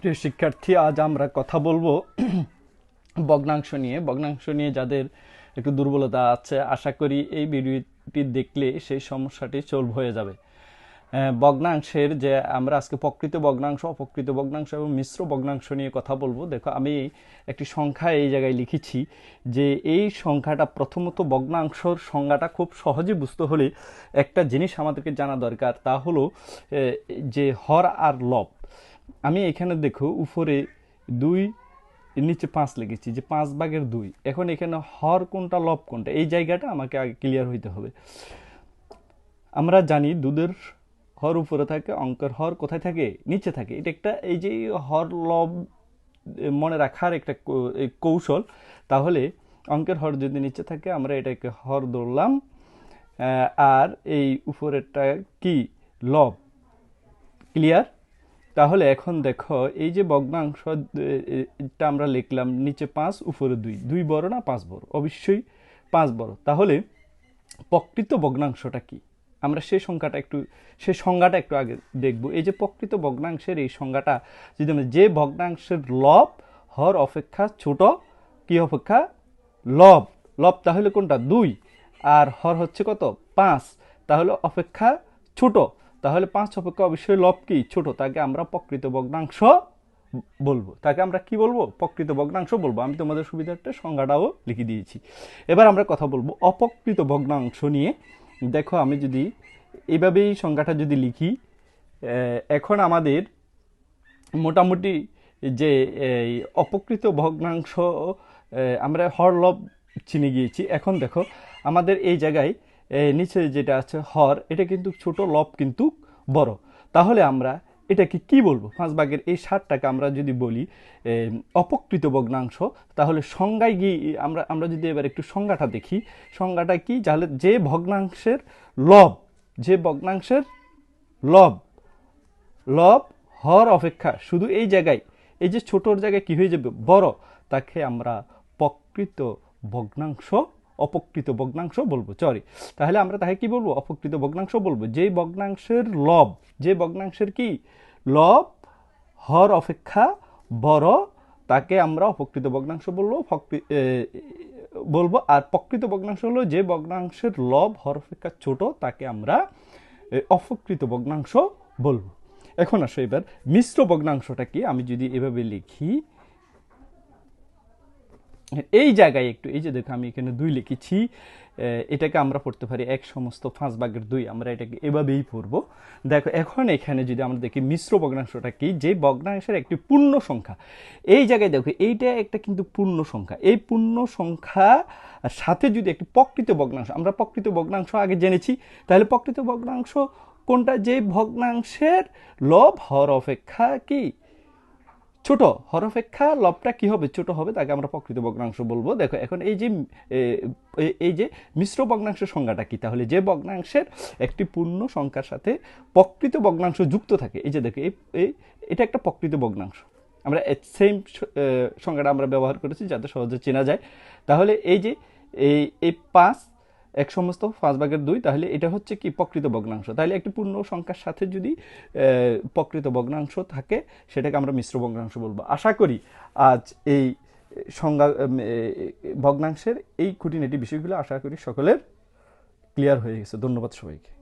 প্রিয় শিক্ষার্থী, আজ আমরা কথা বলব ভগ্নাংশ নিয়ে। ভগ্নাংশ নিয়ে যাদের একটু দুর্বলতা আছে, আশা করি এই ভিডিওটি দেখলে সেই সমস্যাটি সলভ হয়ে যাবে। ভগ্নাংশের যে আমরা আজকে প্রকৃত ভগ্নাংশ অপকৃত ভগ্নাংশ এবং মিশ্র ভগ্নাংশ নিয়ে কথা বলব। দেখো, আমি একটি সংখ্যা এই জায়গায় লিখেছি যে এই সংখ্যাটা প্রথমত ভগ্নাংশর সংজ্ঞাটা খুব সহজে বুঝতে হলে একটা জিনিস আমাদেরকে জানা দরকার, তা হলো যে হর আর লব। আমি এখানে দেখো উপরে দুই, নিচে পাঁচ লিখেছি, যে পাঁচ ভাগের দুই। এখন এখানে হর কোনটা, লব কোনটা, এই জায়গাটা আমাকে আগে ক্লিয়ার হইতে হবে। আমরা জানি দুধের হর উপরে থাকে, অঙ্কের হর কোথায় থাকে? নিচে থাকে। এটা একটা, এই যে হর, লব মনে রাখার একটা কৌশল। তাহলে অঙ্কের হর যদি নিচে থাকে, আমরা এটাকে হর ধরলাম। আর এই উপরেরটা কি? লব। ক্লিয়ার তাহলে এখন দেখো এই যে ভগ্নাংশ এ, এ, এটা আমরা লিখলাম নিচে পাঁচ উপরে দুই। দুই বড় না পাঁচ বড়? অবশ্যই পাঁচ বড়। তাহলে প্রকৃত ভগ্নাংশটা কি? আমরা সেই সংখ্যাটা একটু সেই সংজ্ঞাটা একটু আগে দেখব। এই যে প্রকৃত ভগ্নাংশের এই সংজ্ঞাটা যদি আমরা যে ভগ্নাংশের লব হর অপেক্ষা ছোট কি অপেক্ষা? লব। লব তাহলে কোনটা? দুই। আর হর হচ্ছে কত? পাঁচ। তাহলে অপেক্ষা ছোট। তাহলে পাঁচ অপেক্ষা অবশ্যই লব কি? ছোট, তাকে আমরা প্রকৃত ভগ্নাংশ বলব। তাকে আমরা কি বলব? প্রকৃত ভগ্নাংশ বলব। আমি তোমাদের সুবিধার্থে সংজ্ঞাটাও লিখে দিয়েছি। এবার আমরা কথা বলব অপকৃত ভগ্নাংশ নিয়ে। দেখো, আমি যদি এভাবেই সংজ্ঞাটা যদি লিখি এখন আমাদের মোটামুটি যে অপকৃত ভগ্নাংশ আমরা হরলব চিনে গিয়েছি। এখন দেখো, আমাদের এই জায়গায় নিচে যেটা আছে হর, এটা কিন্তু ছোট, লব কিন্তু বড়। তাহলে আমরা এটাকে কি বলব? পাঁচ ভাগের এই ষাটটাকে আমরা যদি বলি অপকৃত ভগ্নাংশ, তাহলে সংজ্ঞায় গিয়ে আমরা আমরা যদি এবার একটু সংজ্ঞাটা দেখি। সংজ্ঞাটা কি? তাহলে যে ভগ্নাংশের লব, যে ভগ্নাংশের লব লব, হর অপেক্ষা শুধু এই জায়গায়, এই যে ছোটোর জায়গায় কি হয়ে যাবে? বড়। তাকে আমরা প্রকৃত ভগ্নাংশ অপকৃত ভগ্নাংশ বলব সরি তাহলে আমরা তাকে কি বলব? অপকৃত ভগ্নাংশ বলব। যে ভগ্নাংশের লব, যে ভগ্নাংশের কি? লব, হর অপেক্ষা বড় তাকে আমরা অপকৃত ভগ্নাংশ বলব বলব। আর প্রকৃত ভগ্নাংশ হলো যে ভগ্নাংশের লব, হর অপেক্ষা ছোট, তাকে আমরা অপকৃত ভগ্নাংশ বলব। এখন আসো এবার, মিশ্র ভগ্নাংশটা কি? আমি যদি এভাবে লিখি এই জায়গায় একটু, এই যে দেখো আমি এখানে দুই লিখেছি এটাকে আমরা পড়তে পারি এক সমস্ত পাঁচ ভাগের দুই, আমরা এটাকে এভাবেই পড়ব। দেখো, এখন এখানে যদি আমরা দেখি মিশ্র ভগ্নাংশটা কি? যে ভগ্নাংশের একটি পূর্ণ সংখ্যা। এই জায়গায় দেখো, এইটা একটা কিন্তু পূর্ণ সংখ্যা। এই পূর্ণ সংখ্যা সাথে যদি একটি প্রকৃত ভগ্নাংশ, আমরা প্রকৃত ভগ্নাংশ আগে জেনেছি, তাহলে প্রকৃত ভগ্নাংশ কোনটা? যে ভগ্নাংশের লব হর অপেক্ষা কি? ছোট, হরফেক্ষা লবটা কি হবে? ছোট হবে, তাকে আমরা প্রকৃত ভগ্নাংশ বলব। দেখো, এখন এই যে এই যে মিশ্র ভগ্নাংশের সংজ্ঞাটা কি? তাহলে যে ভগ্নাংশের একটি পূর্ণ সংখ্যার সাথে প্রকৃত ভগ্নাংশ যুক্ত থাকে, এই যে দেখো, এই এটা একটা প্রকৃত ভগ্নাংশ। আমরা সেম সংজ্ঞাটা আমরা ব্যবহার করেছি, যাতে সহজে চেনা যায়। তাহলে এই যে, এই এই পাঁচ এক সমস্ত, পাঁচ ভাগের দুই, তাহলে এটা হচ্ছে কি প্রকৃত ভগ্নাংশ। তাহলে একটি পূর্ণ সংখ্যার সাথে যদি প্রকৃত ভগ্নাংশ থাকে, সেটাকে আমরা মিশ্র ভগ্নাংশ বলব। আশা করি আজ এই সংজ্ঞা ভগ্নাংশের এই খুঁটিনাটি বিষয়গুলো আশা করি সকলের ক্লিয়ার হয়ে গেছে। ধন্যবাদ সবাইকে।